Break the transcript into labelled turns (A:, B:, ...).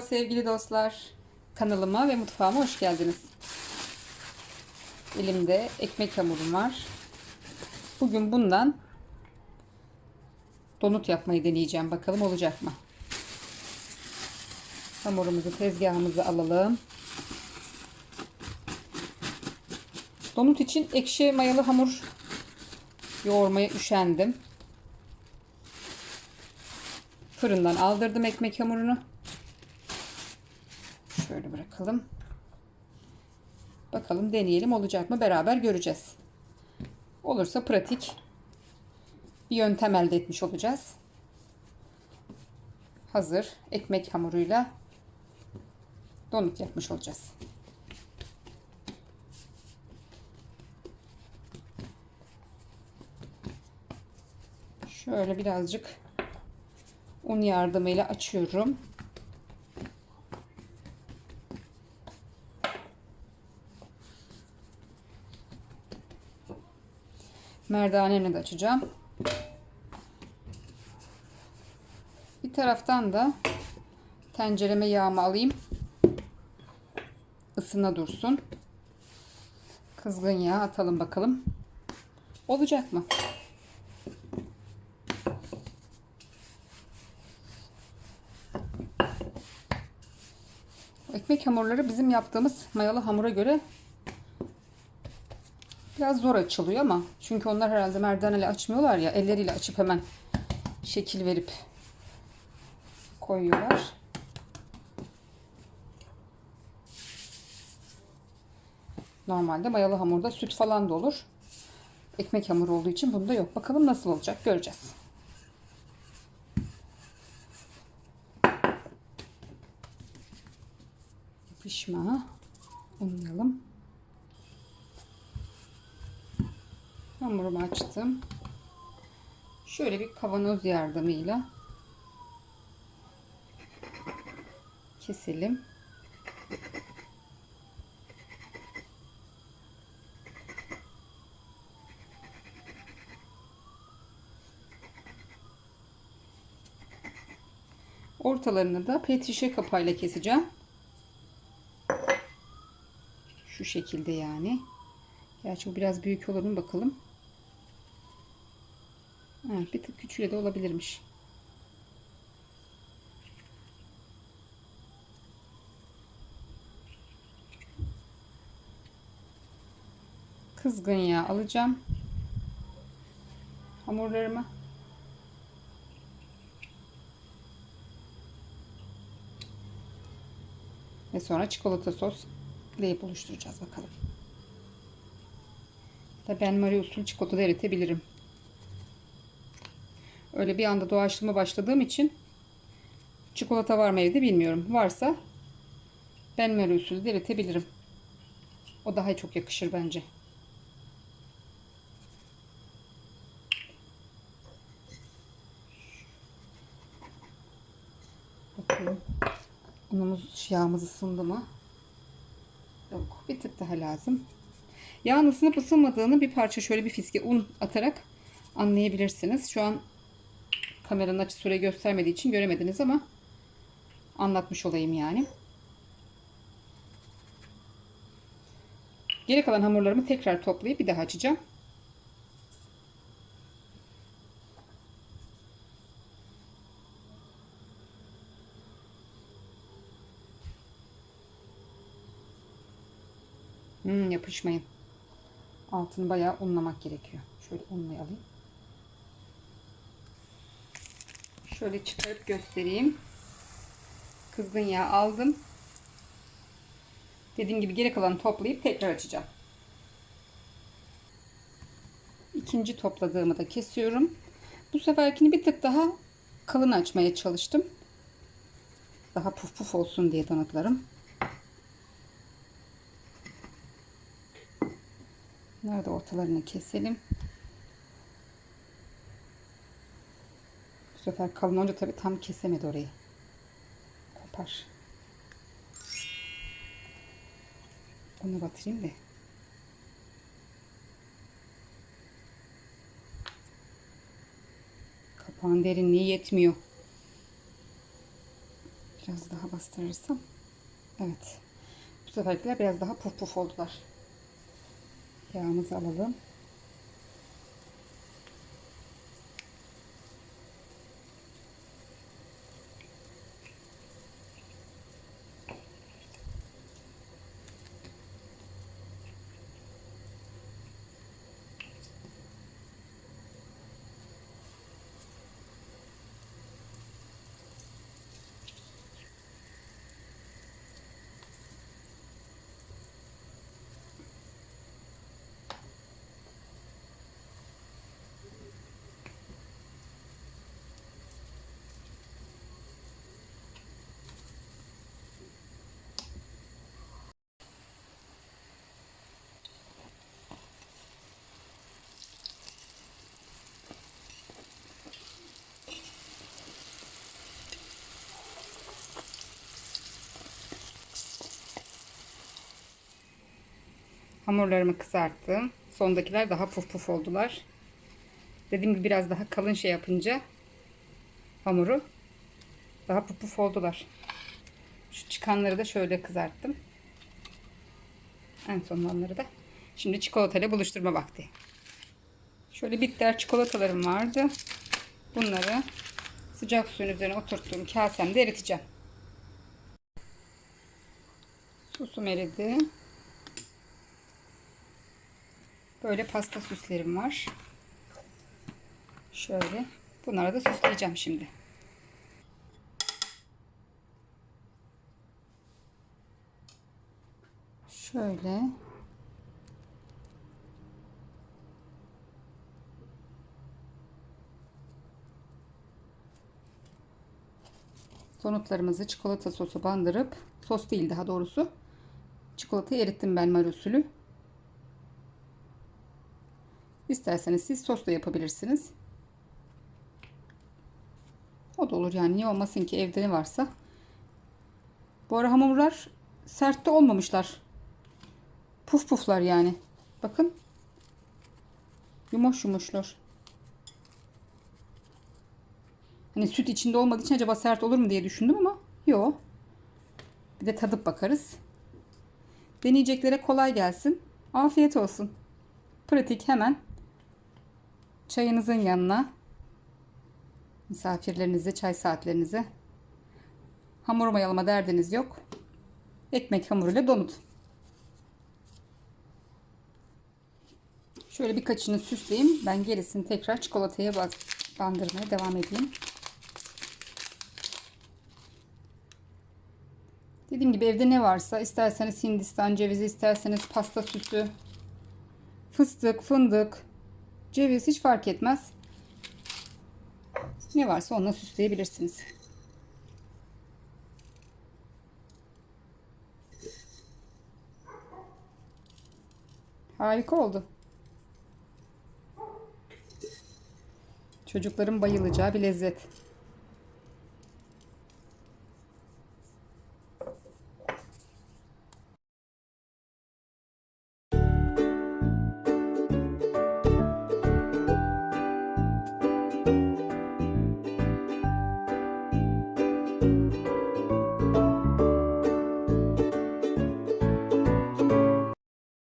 A: Sevgili dostlar. Kanalıma ve mutfağıma hoş geldiniz. Elimde ekmek hamurum var. Bugün bundan donut yapmayı deneyeceğim. Bakalım olacak mı? Hamurumuzu tezgahımıza alalım. Donut için ekşi mayalı hamur yoğurmaya üşendim. Fırından aldırdım ekmek hamurunu. Şöyle bırakalım. Bakalım deneyelim olacak mı beraber göreceğiz. Olursa pratik bir yöntem elde etmiş olacağız. Hazır ekmek hamuruyla donut yapmış olacağız. Şöyle birazcık un yardımıyla açıyorum. Merdanemle de açacağım. Bir taraftan da tencereme yağımı alayım. Isına dursun. Kızgın yağ atalım bakalım. Olacak mı? Ekmek hamurları bizim yaptığımız mayalı hamura göre biraz zor açılıyor ama çünkü onlar herhalde merdaneyle açmıyorlar ya elleriyle açıp hemen şekil verip koyuyorlar. Normalde mayalı hamurda süt falan da olur. Ekmek hamuru olduğu için bunda yok. Bakalım nasıl olacak göreceğiz. Yapışma. Unlayalım. Hamurumu açtım. Şöyle bir kavanoz yardımıyla keselim. Ortalarını da pet şişe kapağıyla keseceğim. Şu şekilde yani. Gerçi bu biraz büyük olur mu bakalım. Evet, bir tık küçüğü de olabilirmiş. Kızgın yağ alacağım. Hamurlarımı. Ve sonra çikolata sos ile buluşturacağız bakalım. Da ben Marie usul çikolata eritebilirim. Öyle bir anda doğaçlama başladığım için çikolata var mı evde bilmiyorum. Varsa ben Marie usulü de eritebilirim. O daha çok yakışır bence. Bakalım. Unumuz, yağımız ısındı mı? Yok. Bir tık daha lazım. Yağın ısınıp ısınmadığını bir parça şöyle bir fiske un atarak anlayabilirsiniz. Şu an kameranın açı süre göstermediği için göremediniz ama anlatmış olayım yani. Geri kalan hamurlarımı tekrar toplayıp bir daha açacağım. Hmm, yapışmayın. Altını bayağı unlamak gerekiyor. Şöyle unlayalım. Şöyle çıkarıp göstereyim. Kızgın yağ aldım. Dediğim gibi geri kalanı toplayıp tekrar açacağım. İkinci topladığımı da kesiyorum. Bu seferkini bir tık daha kalın açmaya çalıştım. Daha puf puf olsun diye donatlarım. Nerede ortalarını keselim. Bu sefer kalın olunca tabii tam kesemedi orayı. Kopar. Onu batırayım da. Kapağın derinliği yetmiyor. Biraz daha bastırırsam. Evet. Bu seferkiler biraz daha puf puf oldular. Yağımızı alalım. Hamurlarımı kızarttım. Sondakiler daha puf puf oldular. Dediğim gibi biraz daha kalın şey yapınca hamuru daha puf puf oldular. Şu çıkanları da şöyle kızarttım. En son olanları da. Şimdi çikolatayla buluşturma vakti. Şöyle bitter çikolatalarım vardı. Bunları sıcak suyun üzerine oturttuğum kasemde eriteceğim. Sosum eridi. Böyle pasta süslerim var. Şöyle. Bunları da süsleyeceğim şimdi. Şöyle. Donutlarımızı çikolata sosu bandırıp sos değil daha doğrusu çikolatayı erittim ben mar usulü. İsterseniz siz sos da yapabilirsiniz. O da olur yani niye olmasın ki evde ne varsa. Bu ara hamurlar sert de olmamışlar. Puf puflar yani. Bakın. Yumuş yumuşlar. Hani süt içinde olmadığı için acaba sert olur mu diye düşündüm ama yok. Bir de tadıp bakarız. Deneyeceklere kolay gelsin. Afiyet olsun. Pratik hemen çayınızın yanına misafirlerinize çay saatlerinize hamur mayalama derdiniz yok. Ekmek hamuruyla donut. Şöyle birkaçını süsleyeyim. Ben gerisini tekrar çikolataya bandırmaya devam edeyim. Dediğim gibi evde ne varsa isterseniz Hindistan cevizi, isterseniz pasta süsü, fıstık, fındık, ceviz hiç fark etmez. Ne varsa onunla süsleyebilirsiniz. Harika oldu. Çocukların bayılacağı bir lezzet.